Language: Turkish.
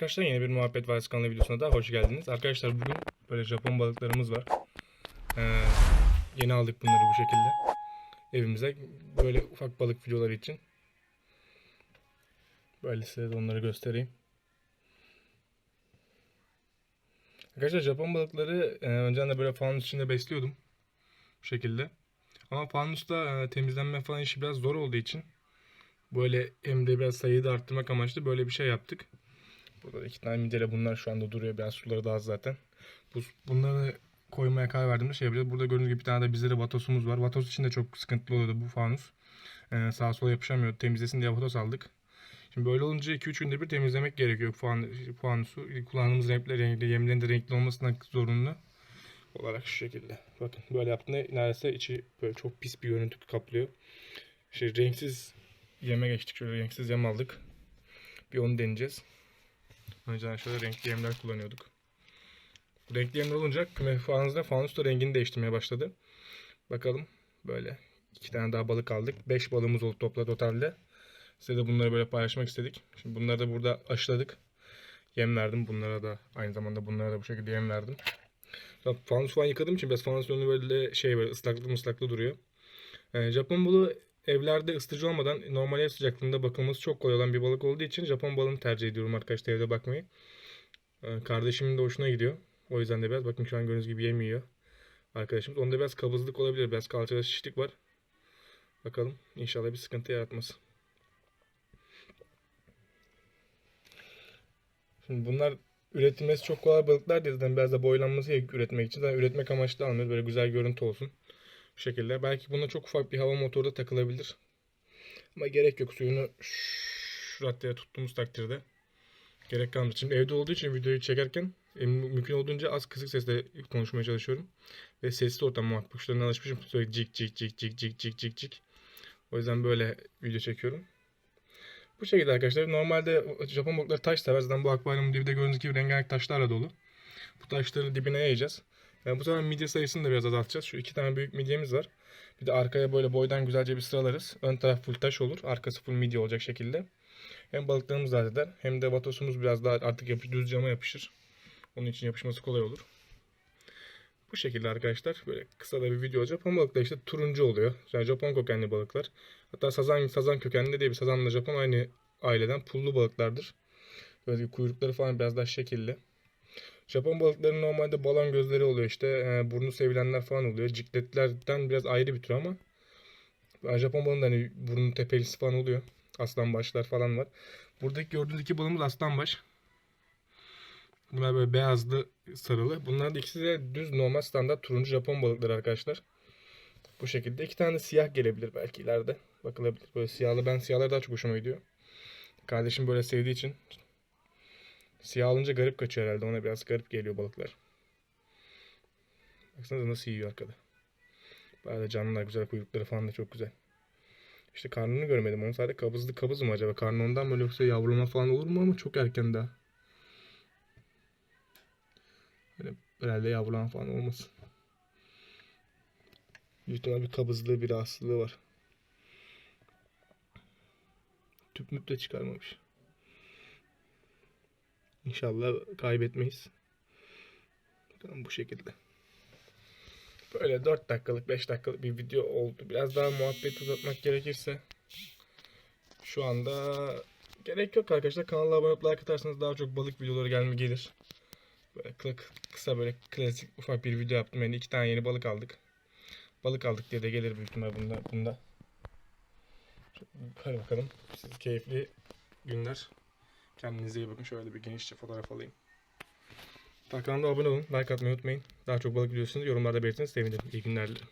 arkadaşlar yeni bir Muhabbet Vadisi kanalı videosuna daha hoş geldiniz. Arkadaşlar bugün böyle Japon balıklarımız var. Ee, yeni aldık bunları bu şekilde. Evimize böyle ufak balık videoları için. Böyle size de onları göstereyim. Arkadaşlar Japon balıkları e, önceden de böyle fanus içinde besliyordum. Bu şekilde. Ama fanusta e, temizlenme falan işi biraz zor olduğu için böyle hem de biraz sayıyı da arttırmak amaçlı böyle bir şey yaptık. Burada da iki tane midye bunlar şu anda duruyor. Biraz suları da az zaten. Bu, bunları koymaya karar verdiğimde şey yapacağız. Burada gördüğünüz gibi bir tane de bizde de vatosumuz var. Vatos için de çok sıkıntılı oluyordu bu fanus. Ee, sağa sola yapışamıyordu. Temizlesin diye vatos aldık. Şimdi böyle olunca 2-3 günde bir temizlemek gerekiyor fan, fanusu. Kullandığımız renkler renkli, yemlerin de renkli olmasına zorunlu olarak şu şekilde. Bakın böyle yaptığında neredeyse içi böyle çok pis bir görüntü kaplıyor. Şey renksiz yeme geçtik. Şöyle renksiz yem aldık. Bir onu deneyeceğiz. Önceden şöyle renkli yemler kullanıyorduk. Renkli yemler olunca küme fanusda fanus da rengini değiştirmeye başladı. Bakalım böyle iki tane daha balık aldık. Beş balığımız oldu topla totalde. Size de bunları böyle paylaşmak istedik. Şimdi bunları da burada aşıladık. Yem verdim bunlara da. Aynı zamanda bunlara da bu şekilde yem verdim. Fanus falan yıkadığım için biraz fanus önü böyle şey böyle ıslaklı ıslaklı duruyor. Ee, Japon balığı evlerde ısıtıcı olmadan normal ev sıcaklığında bakılması çok kolay olan bir balık olduğu için Japon balığını tercih ediyorum arkadaşlar evde bakmayı. Ee, kardeşimin de hoşuna gidiyor. O yüzden de biraz bakın şu an gördüğünüz gibi yemiyor arkadaşımız. Onda biraz kabızlık olabilir. Biraz kalçada şişlik var. Bakalım inşallah bir sıkıntı yaratmaz. Şimdi bunlar üretilmesi çok kolay balıklar. Zaten biraz da boylanması üretmek için. Zaten üretmek amaçlı almıyoruz. Böyle güzel görüntü olsun. Bu şekilde. Belki buna çok ufak bir hava motoru da takılabilir. Ama gerek yok. Suyunu şu raddeye tuttuğumuz takdirde gerek kalmaz. Şimdi evde olduğu için videoyu çekerken mümkün olduğunca az kısık sesle konuşmaya çalışıyorum. Ve sesli ortam muhakkak. Alışmışım. Sürekli cik cik cik cik cik cik cik cik. O yüzden böyle video çekiyorum. Bu şekilde arkadaşlar. Normalde Japon balıkları taş sever. Zaten bu akvaryumun dibi de gördüğünüz gibi rengarenk taşlarla dolu. Bu taşları dibine yayacağız. Yani bu sefer midye sayısını da biraz azaltacağız. Şu iki tane büyük midyemiz var. Bir de arkaya böyle boydan güzelce bir sıralarız. Ön taraf full taş olur. Arkası full midye olacak şekilde. Hem balıklarımız rahat eder. Hem de vatosumuz biraz daha artık yapış, düz cama yapışır. Onun için yapışması kolay olur. Bu şekilde arkadaşlar böyle kısa da bir video olacak. Japon balıklar işte turuncu oluyor. Yani Japon kökenli balıklar. Hatta sazan sazan kökenli diye bir sazanla Japon aynı aileden pullu balıklardır. Böyle kuyrukları falan biraz daha şekilli. Japon balıklarının normalde balon gözleri oluyor işte. E, burnu sevilenler falan oluyor. Cikletlerden biraz ayrı bir tür ama. Japon balığında hani burnu tepelisi falan oluyor. Aslan başlar falan var. Buradaki gördüğünüz iki balığımız aslan baş. Bunlar böyle beyazlı sarılı. Bunlar da ikisi de düz normal standart turuncu Japon balıkları arkadaşlar. Bu şekilde. iki tane siyah gelebilir belki ileride. Bakılabilir. Böyle siyahlı. Ben siyahlar daha çok hoşuma gidiyor. Kardeşim böyle sevdiği için. Siyah alınca garip kaçıyor herhalde. Ona biraz garip geliyor balıklar. Baksanıza nasıl yiyor arkada. Bayağı da canlılar güzel. Kuyrukları falan da çok güzel. İşte karnını görmedim. Onun sadece kabızlı kabız mı acaba? Karnı ondan mı yoksa yavrulama falan olur mu ama çok erken daha. Böyle herhalde yavrulama falan olmasın. Büyük bir kabızlığı bir rahatsızlığı var. Tüp müp de çıkarmamış. İnşallah kaybetmeyiz. Tamam bu şekilde. Böyle 4 dakikalık 5 dakikalık bir video oldu. Biraz daha muhabbet uzatmak gerekirse şu anda gerek yok arkadaşlar. Kanala abone olup like atarsanız daha çok balık videoları gelme gelir. Böyle kısa böyle klasik ufak bir video yaptım. Yani iki tane yeni balık aldık. Balık aldık diye de gelir büyük ihtimal bunda. bunda. Hadi bakalım. Siz keyifli günler. Kendinize iyi bakın. Şöyle bir genişçe fotoğraf alayım. Kanalımda abone olun. Like atmayı unutmayın. Daha çok balık biliyorsunuz. Yorumlarda belirtirseniz sevinirim. İyi günler dilerim.